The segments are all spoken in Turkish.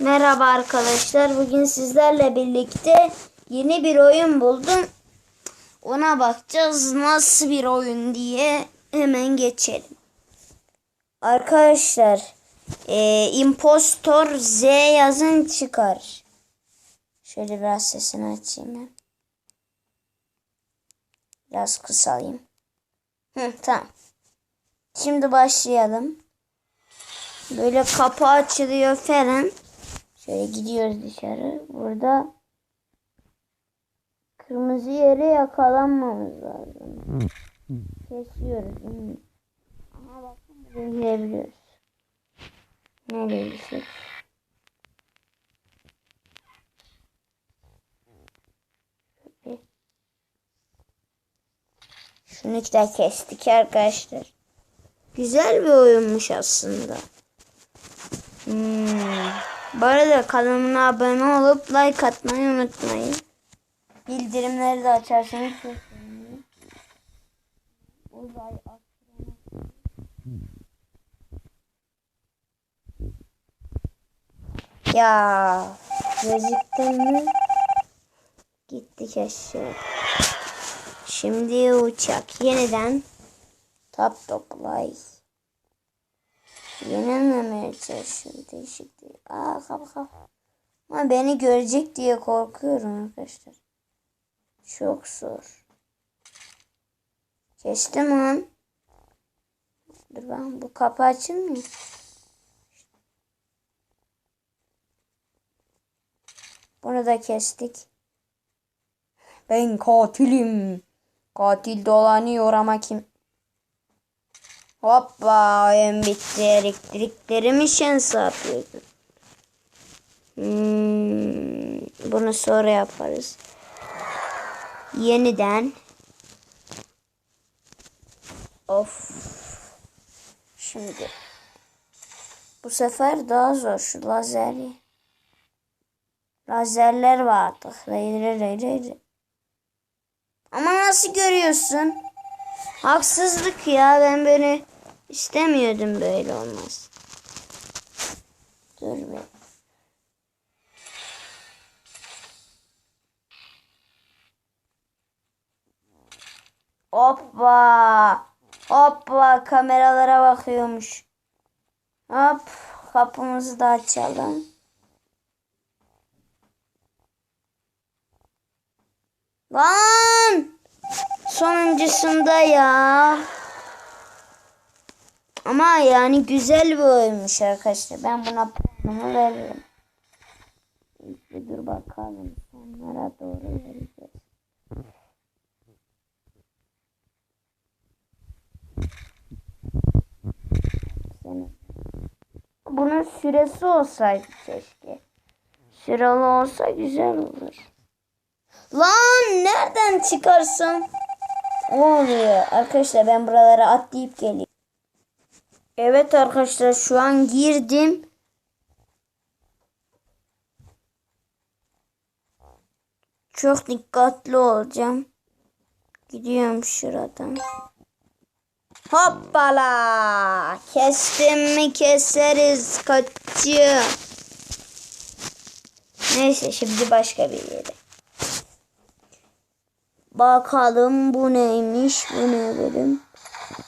Merhaba arkadaşlar. Bugün sizlerle birlikte yeni bir oyun buldum. Ona bakacağız nasıl bir oyun diye hemen geçelim. Arkadaşlar e, impostor Z yazın çıkar. Şöyle biraz sesini açayım ben. Biraz kısalayım. Hı, tamam. Şimdi başlayalım. Böyle kapı açılıyor falan. Şöyle gidiyoruz dışarı. Burada kırmızı yere yakalanmamız lazım. Kesiyoruz. Aha bakın buraya girebiliyoruz. Nereye gitsek? Şunu da kestik arkadaşlar. Güzel bir oyunmuş aslında. Hmm. Bu arada kanalıma abone olup like atmayı unutmayın. Bildirimleri de açarsanız. Uzay. Ya gözüktün mü? Gittik aşağı. Şimdi uçak yeniden top toplay. Yenilmemeye çalışıyorum değişik değil. Aa kap kap. Ama beni görecek diye korkuyorum arkadaşlar. Çok zor. Kestim lan. Dur ben bu kapı açılmıyor. Bunu da kestik. Ben katilim. Katil dolanıyor ama kim? Hoppa oyun bitti. Elektriklerimi şans yapıyordum. Hmm, bunu sonra yaparız. Yeniden. Of. Şimdi. Bu sefer daha zor şu lazeri. Lazerler var artık. Rey, rey, rey. Ama nasıl görüyorsun? Haksızlık ya ben böyle istemiyordum böyle olmaz. Dur be. Hoppa. Hoppa kameralara bakıyormuş. Hop kapımızı da açalım. Lan! Sonuncusunda ya. Ama yani güzel bir oyunmuş arkadaşlar. Ben buna puanımı veririm. Bir dur bakalım. Sonlara doğru vereceğiz. Bunun süresi olsaydı keşke. Süreli olsa güzel olur. Lan nereden çıkarsın? Ne oluyor? Arkadaşlar ben buralara atlayıp geliyorum. Evet arkadaşlar şu an girdim. Çok dikkatli olacağım. Gidiyorum şuradan. Hoppala. Kestim mi keseriz kaçıyor. Neyse şimdi başka bir yere. Bakalım bu neymiş bu ne bölüm.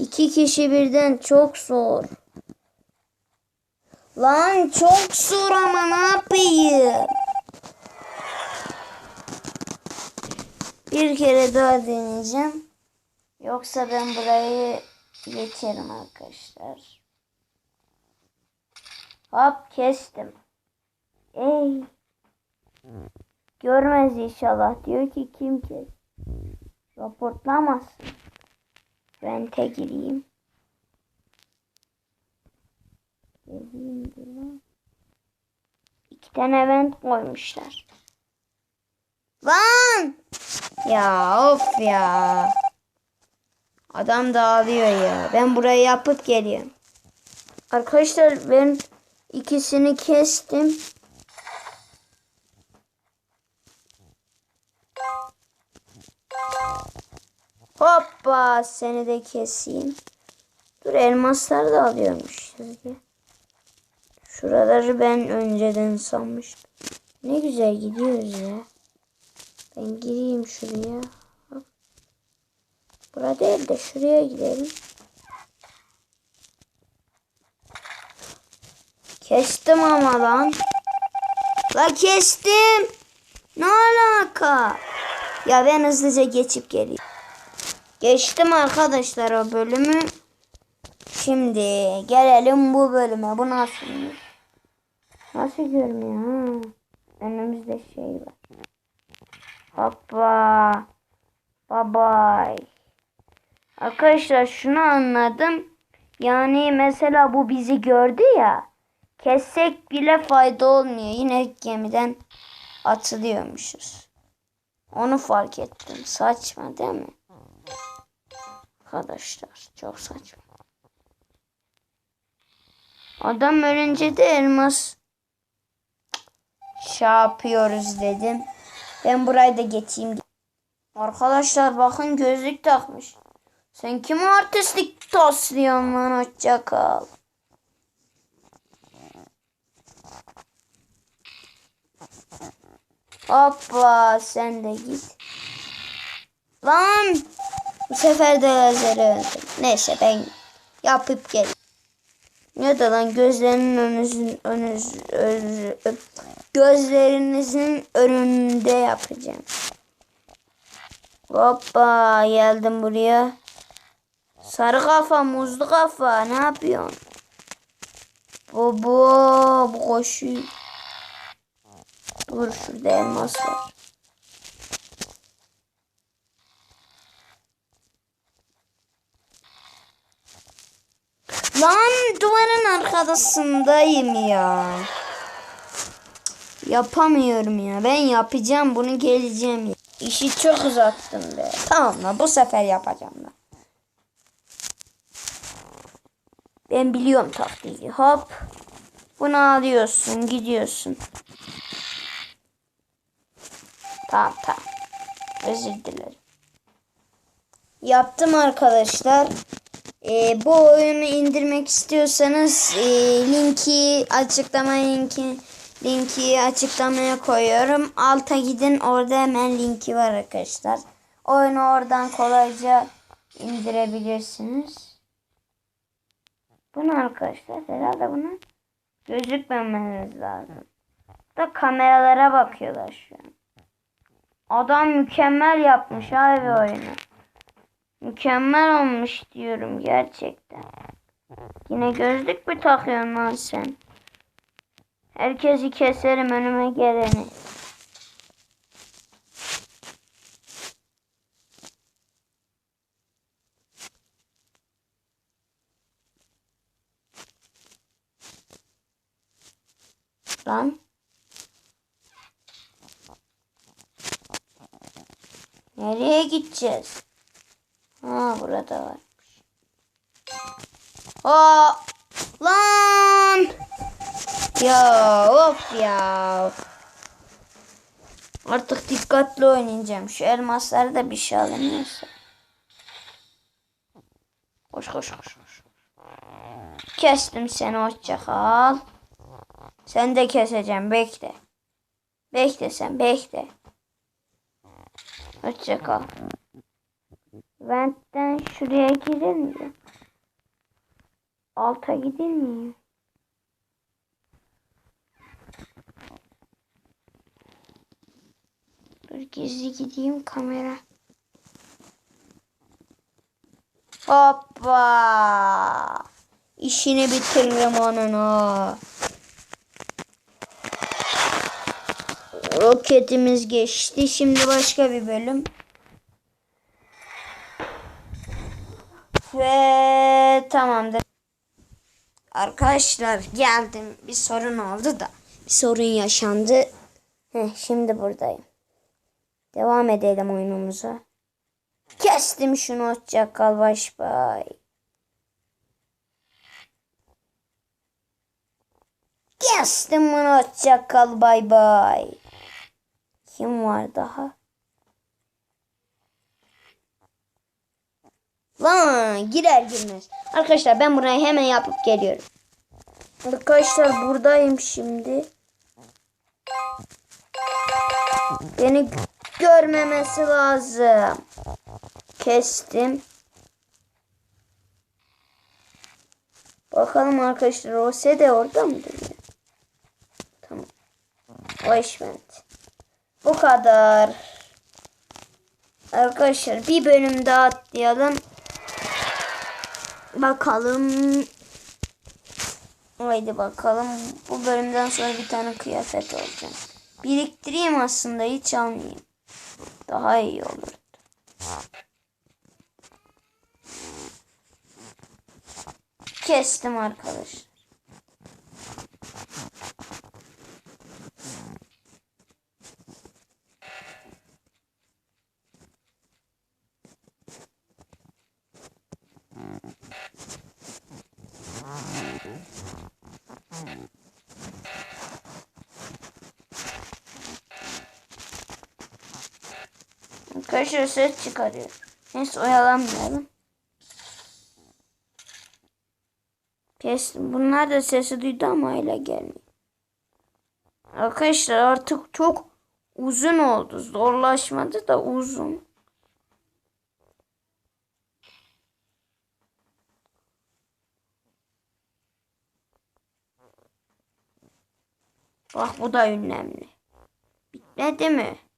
İki kişi birden çok zor. Lan çok zor ama ne yapayım? Bir kere daha deneyeceğim. Yoksa ben burayı geçerim arkadaşlar. Hop kestim. Ey. Görmez inşallah. Diyor ki kim kes? Raportlamazsın. Vente gireyim. İki tane vent koymuşlar. Lan! Ya of ya. Adam dağılıyor ya. Ben burayı yapıp geliyorum. Arkadaşlar ben ikisini kestim. Hoppa seni de keseyim. Dur elmasları da alıyormuş. Şöyle. Şuraları ben önceden sanmıştım. Ne güzel gidiyoruz ya. Ben gireyim şuraya. Hop. Burada değil de şuraya gidelim. Kestim ama lan. La kestim. Ne alaka? Ya ben hızlıca geçip geleyim. Geçtim arkadaşlar o bölümü. Şimdi gelelim bu bölüme. Bu nasıl? Nasıl görünüyor? Ha? Önümüzde şey var. Hoppa. Bye. Arkadaşlar şunu anladım. Yani mesela bu bizi gördü ya. Kessek bile fayda olmuyor. Yine gemiden atılıyormuşuz. Onu fark ettim. Saçma değil mi? Arkadaşlar çok saçma. Adam ölünce de elmas şey yapıyoruz dedim. Ben burayı da geçeyim. Arkadaşlar bakın gözlük takmış. Sen kim artistlik taslıyorsun lan hoşça kal. Hoppa sen de git. Lan bu sefer de lazeri öldüm. Neyse ben yapıp gel. Ya da lan gözlerinin önünüzün önünüz, önünüz, gözlerinizin önünde yapacağım. Hoppa geldim buraya. Sarı kafa, muzlu kafa ne yapıyorsun? Baba bu koşuyor. Dur şurada elmas var. Lan duvarın arkasındayım ya. Yapamıyorum ya. Ben yapacağım bunu geleceğim ya. İşi çok uzattım be. Tamam lan bu sefer yapacağım ben. Ben biliyorum taktiği. Hop. Bunu alıyorsun gidiyorsun. Tamam tamam. Özür dilerim. Yaptım arkadaşlar. Ee, bu oyunu indirmek istiyorsanız e, linki açıklama linki linki açıklamaya koyuyorum. Alta gidin orada hemen linki var arkadaşlar. Oyunu oradan kolayca indirebilirsiniz. Bunu arkadaşlar herhalde bunu gözükmemeniz lazım. Da kameralara bakıyorlar şu an. Adam mükemmel yapmış abi oyunu. Mükemmel olmuş diyorum gerçekten. Yine gözlük mü takıyorsun lan sen? Herkesi keserim önüme geleni. Lan. Nereye gideceğiz? Ha burada varmış. Aa, lan. Ya of ya. Artık dikkatli oynayacağım. Şu elmasları da bir şey alamıyorsa. Koş koş koş koş. Kestim seni hoşça kal. Sen de keseceğim bekle. Bekle sen bekle. Hoşça kal. Ventten şuraya girir mi? Alta gidir miyim? Dur gizli gideyim kamera. Hoppa. İşini bitiririm onun. Roketimiz geçti. Şimdi başka bir bölüm. Ve tamamdır. Arkadaşlar geldim. Bir sorun oldu da. Bir sorun yaşandı. Heh, şimdi buradayım. Devam edelim oyunumuza. Kestim şunu hoşça kal baş bay. Kestim bunu hoşça kal bay bay. Kim var daha? Lan girer girmez. Arkadaşlar ben burayı hemen yapıp geliyorum. Arkadaşlar buradayım şimdi. Beni görmemesi lazım. Kestim. Bakalım arkadaşlar o de orada mıdır ya? Tamam. O. Bu kadar. Arkadaşlar bir bölüm daha atlayalım. Bakalım. Haydi bakalım. Bu bölümden sonra bir tane kıyafet alacağım. Biriktireyim aslında hiç almayayım. Daha iyi olur. Kestim arkadaşlar. Arkadaşlar ses çıkarıyor. Neyse oyalanmayalım. Kestim. Bunlar da sesi duydu ama hala gelmiyor. Arkadaşlar artık çok uzun oldu. Zorlaşmadı da uzun. Bak bu da önemli. Bitmedi mi?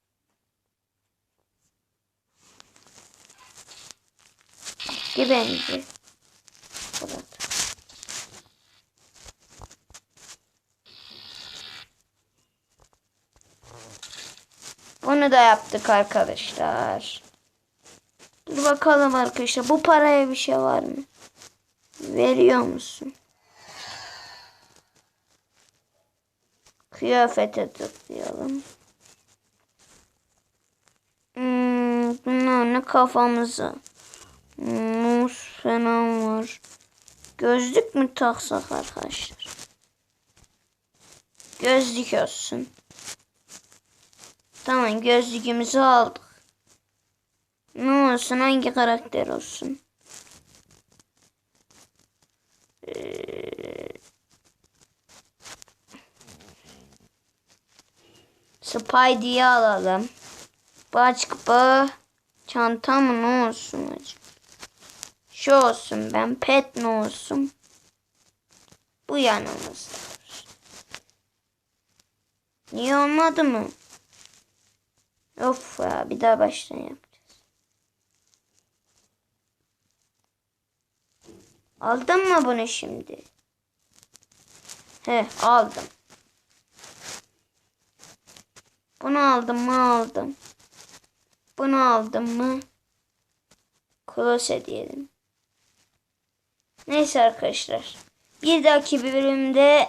Bence. Burada. Bunu da yaptık arkadaşlar. Dur bakalım arkadaşlar. Bu paraya bir şey var mı? Veriyor musun? Kıyafete tıklayalım. Hmm, ne kafamıza? Muz falan var. Gözlük mü taksak arkadaşlar? Gözlük olsun. Tamam gözlüğümüzü aldık. Ne olsun hangi karakter olsun? Ee, Spidey'i alalım. Başka çanta mı ne olsun acaba? Şu olsun ben pet ne olsun? Bu yanımızda. Niye olmadı mı? Of ya bir daha baştan yapacağız. Aldın mı bunu şimdi? He aldım. Bunu aldım mı aldım. Bunu aldım mı? Klose diyelim. Neyse arkadaşlar. Bir dahaki bölümde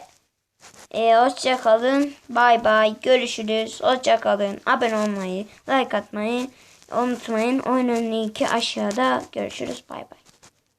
e, hoşça kalın. Bay bay. Görüşürüz. Hoşça kalın. Abone olmayı, like atmayı unutmayın. Oyunun linki aşağıda. Görüşürüz. Bay bay.